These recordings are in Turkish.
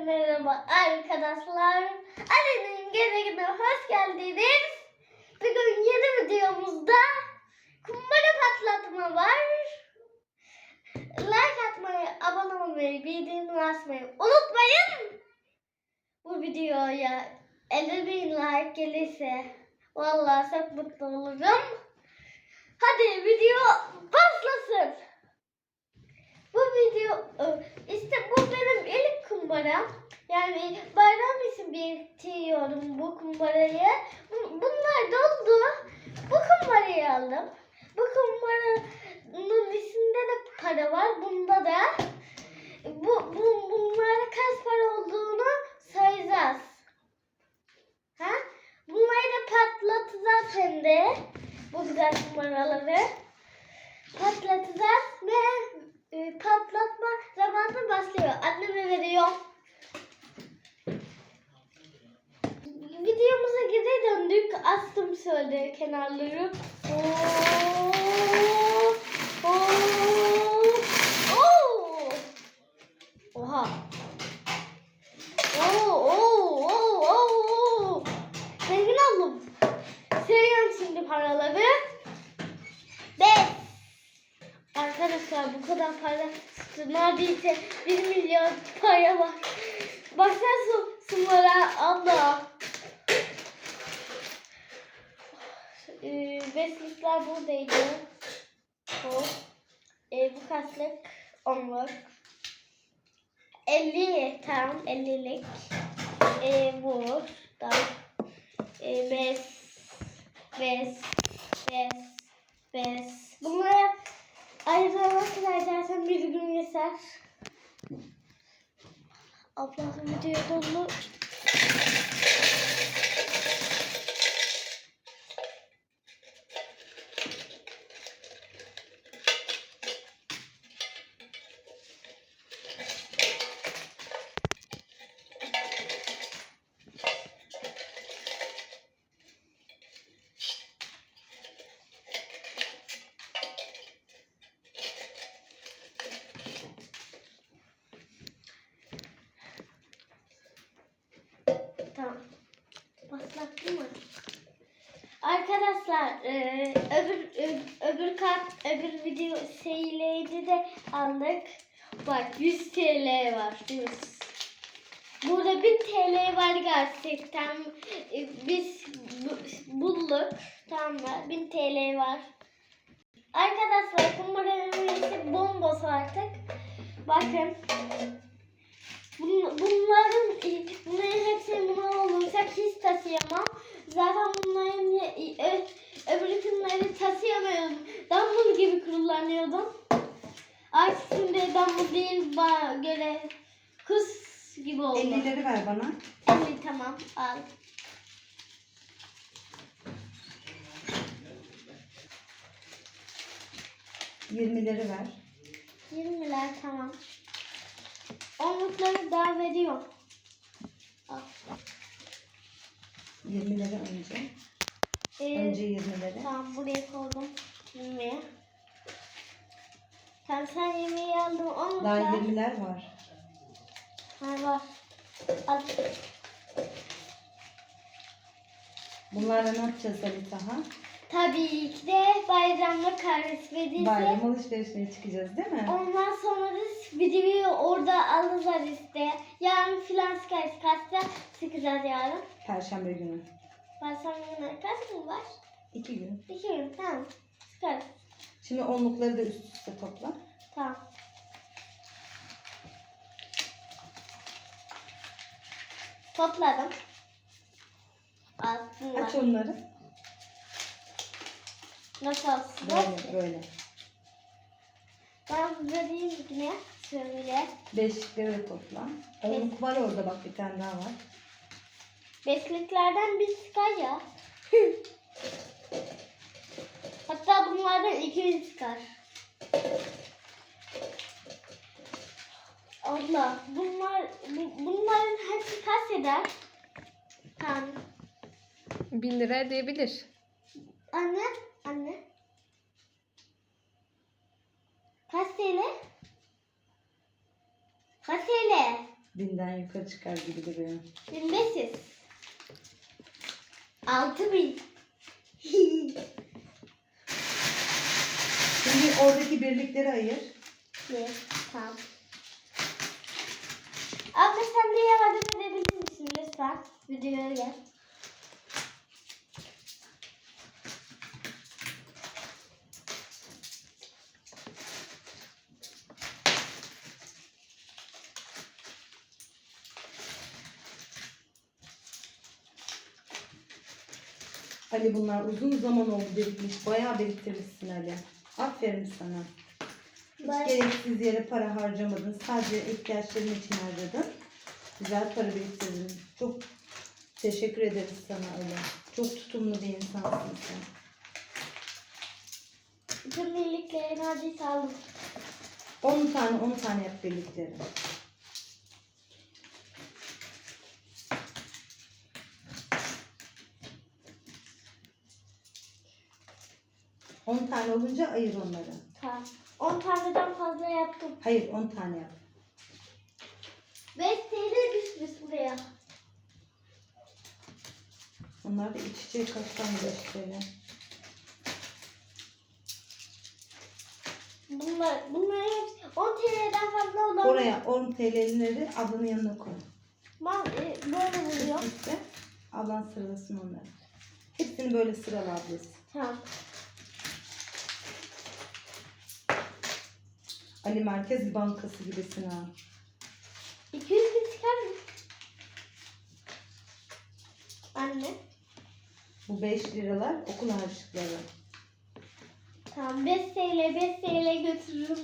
Merhaba arkadaşlar. Ali'nin gezegenine hoş geldiniz. Bugün yeni videomuzda kumbara patlatma var. Like atmayı, abone olmayı, bildirimleri açmayı unutmayın. Bu videoya 50 bin like gelirse vallahi çok mutlu olurum. Hadi video başlasın. Bu video e, işte bu benim ilk kumbaram. Yani bayram için biriktiriyorum bu kumbarayı. Bu- Bunlar doldu. Bu kumbarayı aldım. Bu kumbaranın içinde de para var. Bunda da. Bu, bu bunlara kaç para olduğunu sayacağız. Ha? Bunları da patlatacağız hem de. Bu güzel kumbaraları. Patlatacağız ve e, patlatma zamanı başlıyor. Anneme veriyor. Videomuza geri döndük. Astım şöyle kenarları. Oo, oo, oo. Oha. Oo, oo, oo, oo. Zengin oldum. Sayıyorum şimdi paraları. Beş. Arkadaşlar bu kadar para. Neredeyse 1 milyon para var. Baksana su, sulara abla. Ee, buradaydı. Bu. Ee, bu kaçlık? Onluk. 50 tamam 50'lik. Ee, bu da. Ee, beş. Beş. Beş. Beş. Bunlara Ayrıca nasıl edersen bir gün yeter. Ablam video dolu. Arkadaşlar e, öbür ö- öbür kart öbür video şeyleri de aldık. Bak 100 TL var. 100. Burada 1000 TL var gerçekten. E, biz bu- bulduk. Tamam mı? 1000 TL var. Arkadaşlar kumbaranın içi bomboş artık. Bakın. Bun- Bunların bunların hepsini buna olursak hiç taşıyamam. Zaten bunların ö- öbür kısımları taşıyamıyorum. Dumbbell gibi kullanıyordum. Artık şimdi dumbbell değil bana göre kız gibi oldu. 50'leri ver bana. 50 tamam al. Yirmileri ver. 20'ler tamam. Onlukları daha veriyorum. Al. Yirmileri önce. Ee, Önce yirmileri. Tamam buraya koydum. Yemeği. Tamam sen yemeği aldın. Onu Daha da. yirmiler var. Ha var. Al. Bunlarla ne yapacağız Ali Taha? Tabii ki de bayramlık kahvesi Bayram alışverişine çıkacağız değil mi? Ondan sonra da videoyu orada alırlar işte. Yarın filan çıkarız. Kaçta çıkacağız yarın? Perşembe günü. Bayram günü kaç gün var? İki gün. İki gün tamam. Çıkarız. Şimdi onlukları da üst üste topla. Tamam. Topladım. Bunlar. Aç onları. Nasıl olsun? Böyle böyle. Ben vereyim yine şöyle. Beşlikleri de topla. Onluk var orada bak bir tane daha var. Beşliklerden bir çıkar ya. Hatta bunlardan iki çıkar. Allah bunlar bu, bunların hepsi kaç eder? Tamam. Bin lira edebilir. Anne, anne. Kaç TL? Kaç TL? Binden yukarı çıkar gibi duruyor. 1500. 6000. Şimdi oradaki birlikleri ayır. Ne? Tamam. Abla sen de yardım edebilir misin lütfen? Videoya gel. Ali bunlar uzun zaman oldu birikmiş. Bayağı biriktirmişsin Ali. Aferin sana. Hiç Ben- gereksiz yere para harcamadın. Sadece ihtiyaçların için harcadın. Güzel para biriktirdin. Çok teşekkür ederiz sana Ali. Çok tutumlu bir insansın sen. Bütün birlikleri neredeyse aldım. 10 tane 10 tane yap birlikleri. On tane olunca ayır onları. Tamam. 10 taneden fazla yaptım. Hayır 10 tane yap. 5 TL düşmüş buraya. Onlar da iç içe kaç tane böyle. Bunlar, bunlar hepsi 10 TL'den fazla olan Oraya 10 TL'leri ablanın yanına koy. mal e, böyle vuruyor. İşte ablan sıralasın onları. Hepsini böyle sırala ablası. Tamam. Ali Merkez Bankası gibisin ha. 200 bin çıkar mı? Anne. Bu 5 liralar okul harçlıkları. Tamam 5 TL 5 TL götürürüm.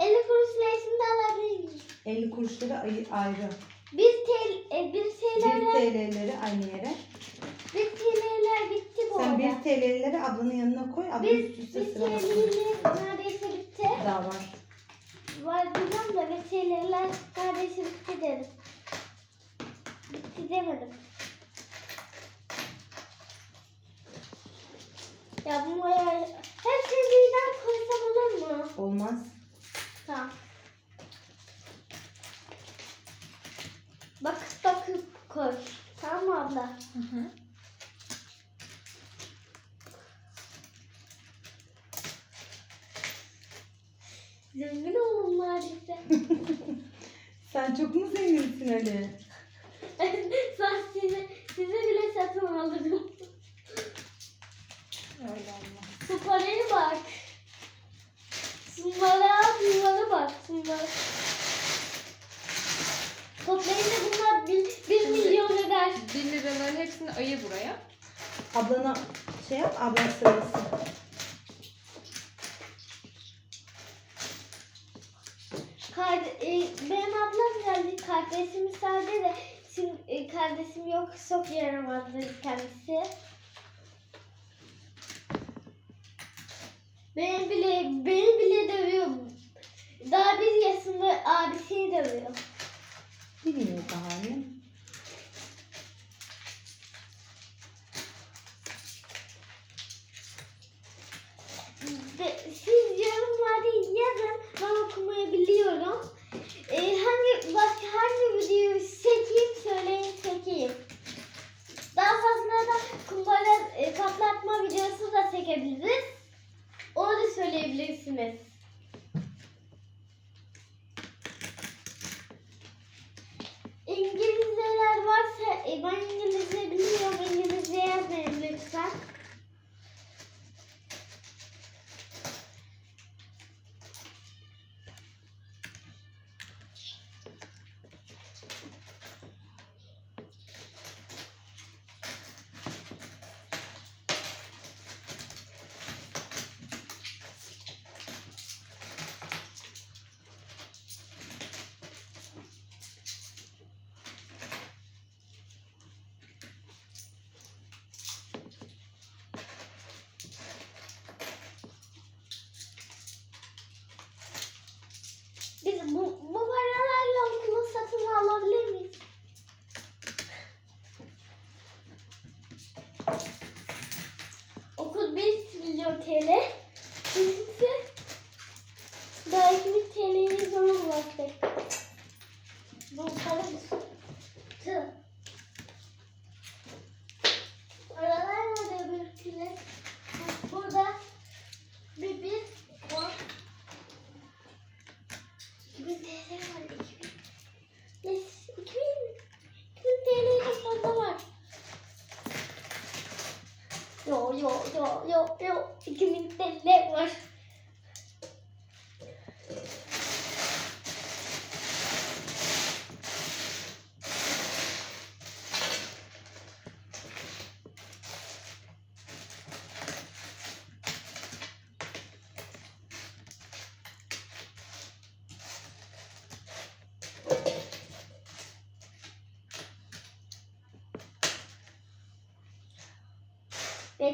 50 kuruşla şimdi alabilir miyim? 50 kuruşları ayrı. 1 TL, e, 1 1 TL'ler, TL'leri aynı yere. 1 TL'ler bitti bu Sen 1 arada. TL'leri ablanın yanına koy. Abla 1 üst üste 1 sıralasın. TL'ler neredeyse bitti. Daha var. Var bilmem da 1 TL'ler neredeyse bitti dedim. Bitti demedim. Ya bu bayağı... Hepsini birden koysam olur mu? Olmaz. Tamam. Bakıp bakıp koy. Tamam mı abla? Hı hı. Zengin oldum neredeyse. Sen çok mu zenginsin Ali? Sen size, size bile satın alırım. Öyle olmaz. Şu paraya bak. Şunlara, bunlara bak. Şunlara. Toplayınca bunlar bir, bir Şimdi- milyon eder. 1 liraların hepsini ayır buraya. Ablana şey yap, ablan sıralasın. Karde, e, benim ablam geldi. Kardeşim müsaade de şimdi e, kardeşim yok. Çok yaramazdı kendisi. Beni bile beni bile dövüyor. Daha bir yaşında abisini dövüyor. Bilmiyor daha Ali. muito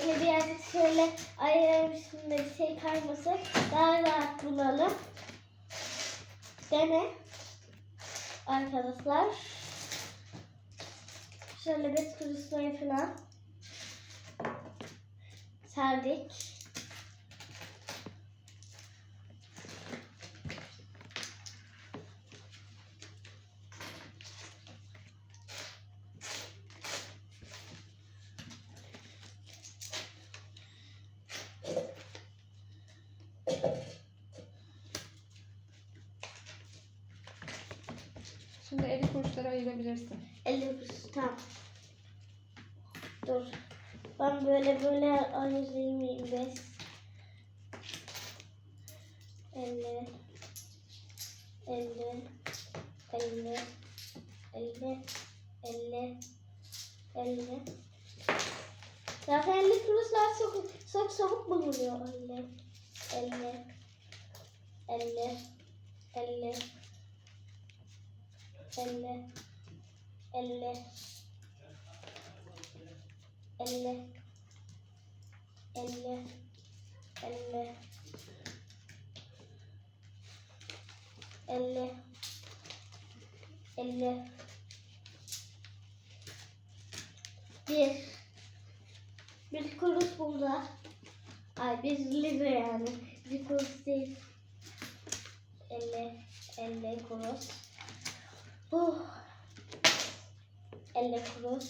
Bekle birazcık şöyle ayağım üstünde bir şey kaymasın. Daha rahat bulalım. Dene. Arkadaşlar. Şöyle bir kuruslayı falan serdik. Şimdi 50 kuruşları ayırabilirsin. 50 kuruş tamam. Dur. Ben böyle böyle ayırayım 25. 50 50 50 50 50 50 Zaten 50 kuruşlar çok çok çabuk bulunuyor. 50 50 50 50 50 50 50 50 50 50 50 Bir. Bir kuruş burada Ay bir lira yani. Bir kuruş değil. 50 50 kuruş Oh 50 kuruş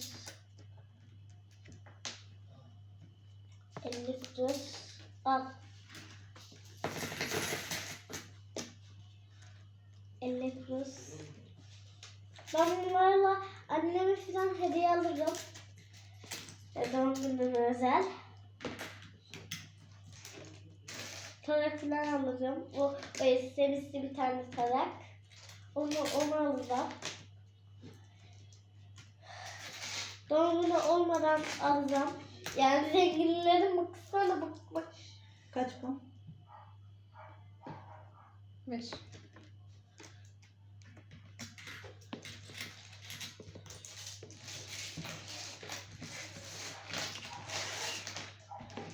50 kuruş al 50 kuruş ben bunlarla anneme falan hediye alırım. Doğum gününe özel. Tarak falan alırım. O, o sevimli bir tane tarak onu, onu alacağım Doğum günü olmadan alacağım. Yani zenginlerin baksana bak bak. Kaç puan? 5.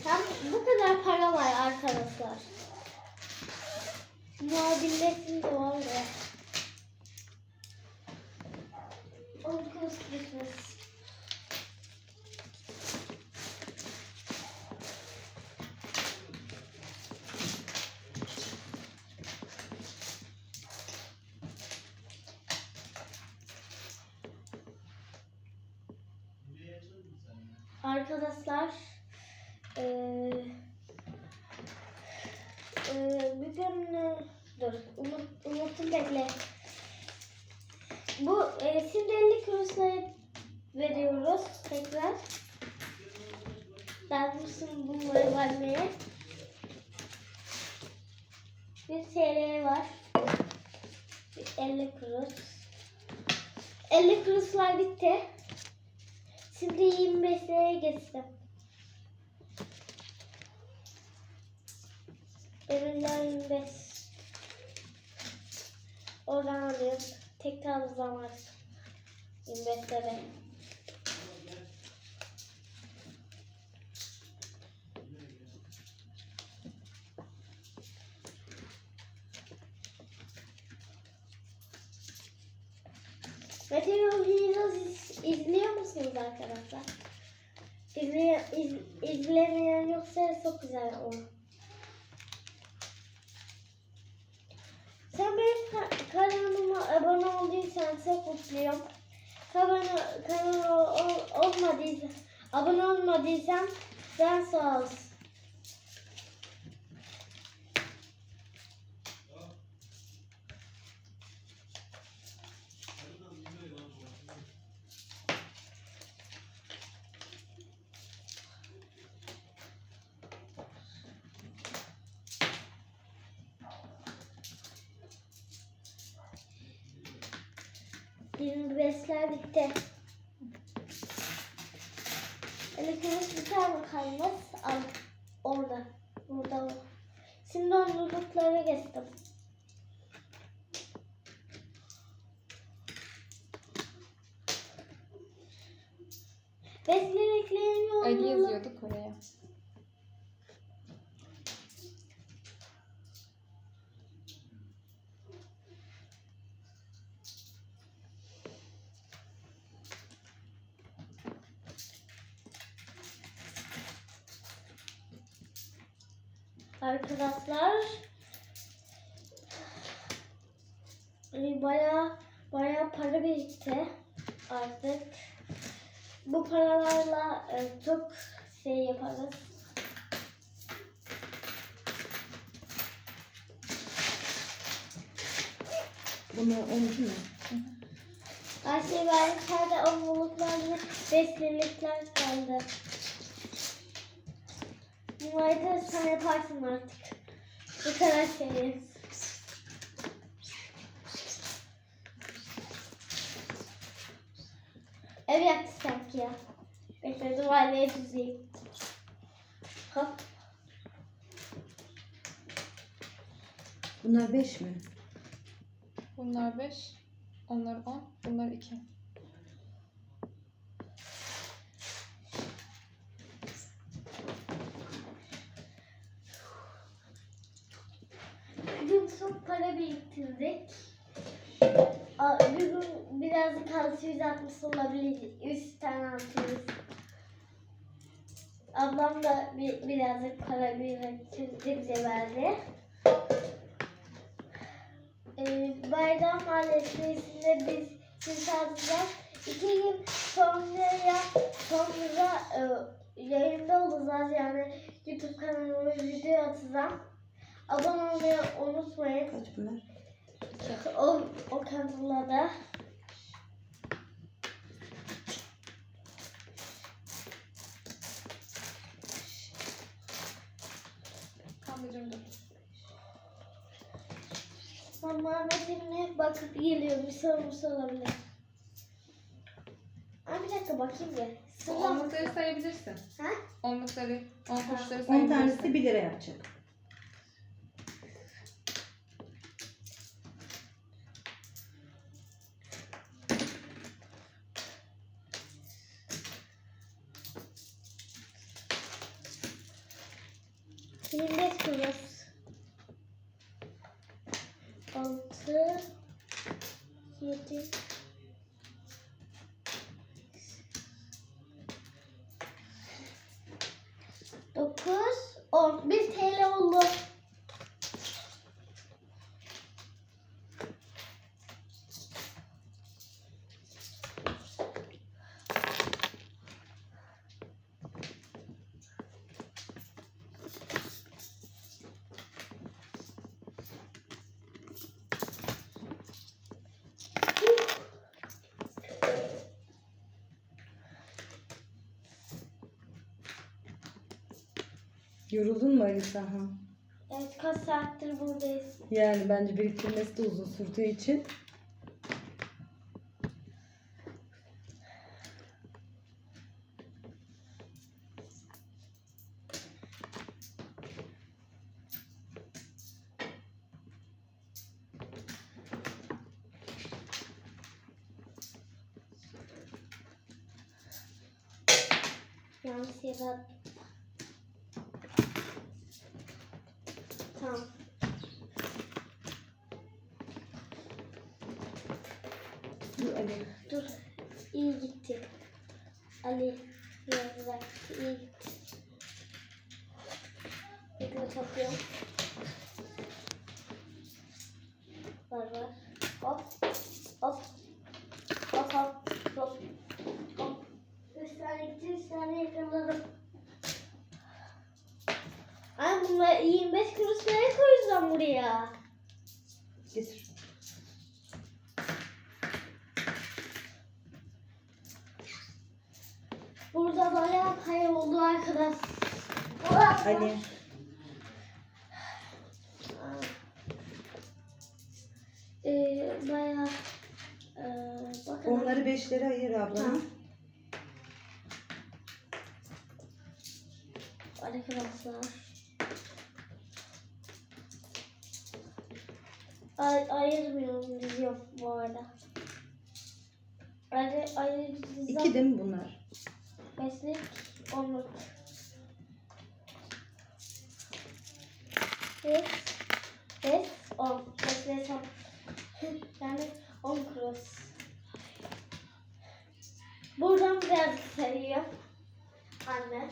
Tam bu kadar para var arkadaşlar. Muhabirlesin de var ya. Okul gitmez. Arkadaşlar eee eee bugün e, dur unut, unuttum bekle. Bu e, şimdi 50 kuruşları veriyoruz tekrar. Lazımsın bunları vermeye. Bir TL var. Bir 50 kuruş. 50 kuruşlar bitti. Şimdi 25 liraya geçtim. Ürünler 25. Oradan alıyorum. Tekrar artık. 25 lira. İzliyor musunuz arkadaşlar? İzleye, iz, izlemeyen yoksa çok güzel o. Sen benim ka- kanalıma abone olduysan çok mutluyum. Kanala, kanala ol, olmadıysa, abone olmadıysan sen sağ olsun. Elektronik bir tane kalmaz. Al. Orada. Burada o. Şimdi onluluklara geçtim. Besleneklerin Ali yoğunluğu. yazıyorduk oraya. Arkadaşlar e, baya baya para birikti artık. Bu paralarla e, çok şey yaparız. Bunu oldu mu? Her var. Sadece omurluklar ve beslelikler kaldı. Bunları da sen yaparsın artık. Bu kadar şey. Ev yapsak ya. Bekle duvarları düzeyim. Hop. Bunlar 5 mi? Bunlar 5, onlar 10, bunlar 2. Bugün çok para biriktirdik. Aa, Bugün birazcık 660 olabilir. 100 tane atıyoruz. Ablam da bir, birazcık para biriktirdi bize verdi. Ee, Bayram Mahallesi'nde biz siz alacağız. İki gün sonra ya sonra e, yayında olacağız yani YouTube kanalıma video atacağım. Abone olmayı unutmayın. Kaç? O, o. Kandırcım dur. Mama Ahmet'imle bakıp geliyor. Bir sorumuz olabilir. Ay bir dakika bakayım bir. Sıra. Onlukları sayabilirsin. Ha? Onlukları, on kuruşları 10 sayabilirsin. tanesi 1 lira yapacak. 6 7 Yoruldun mu? Ha? Evet kaç saattir buradayız. Yani bence biriktirmesi de uzun sürdüğü için. İyi gitti. Bekle kapıyorum. Var. Hop. Hop. Hop hop. Hop. Hop. Üç tane gitti. Üç tane yakaladım. Ay bunlar 25 kuruş nereye koyacağım buraya? Bayağı para oldu arkadaş. Ali. Ee, bayağı bak Onları beşlere ayır abla. Tamam. Arkadaşlar. Ay, ayırmıyorum diziyorum bu arada. Ay, ayıracağım. İki değil mi bunlar? Meslek onluk. Beş, beş, on. Meslek on. yani on cross. Buradan biraz sayıyor. Anne.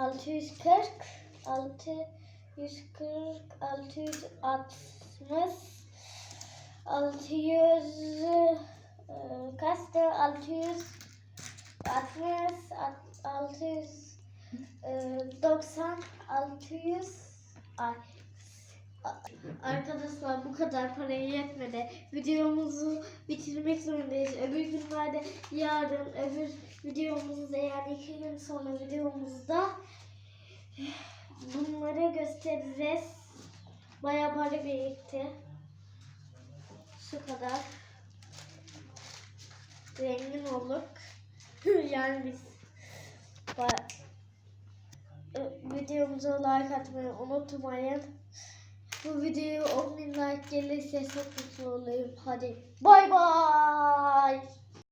640 640 660 600 kaçtı? 660 690 600 ay Arkadaşlar bu kadar paraya yetmedi. Videomuzu bitirmek zorundayız. Öbür günlerde yarın öbür videomuzda yani iki gün sonra videomuzda bunları göstereceğiz. Bayağı para birikti. Şu kadar. Zengin olduk. yani biz videomuza like atmayı unutmayın. Bu videoya 10 bin like gelirse çok mutlu olayım. Hadi bay bay.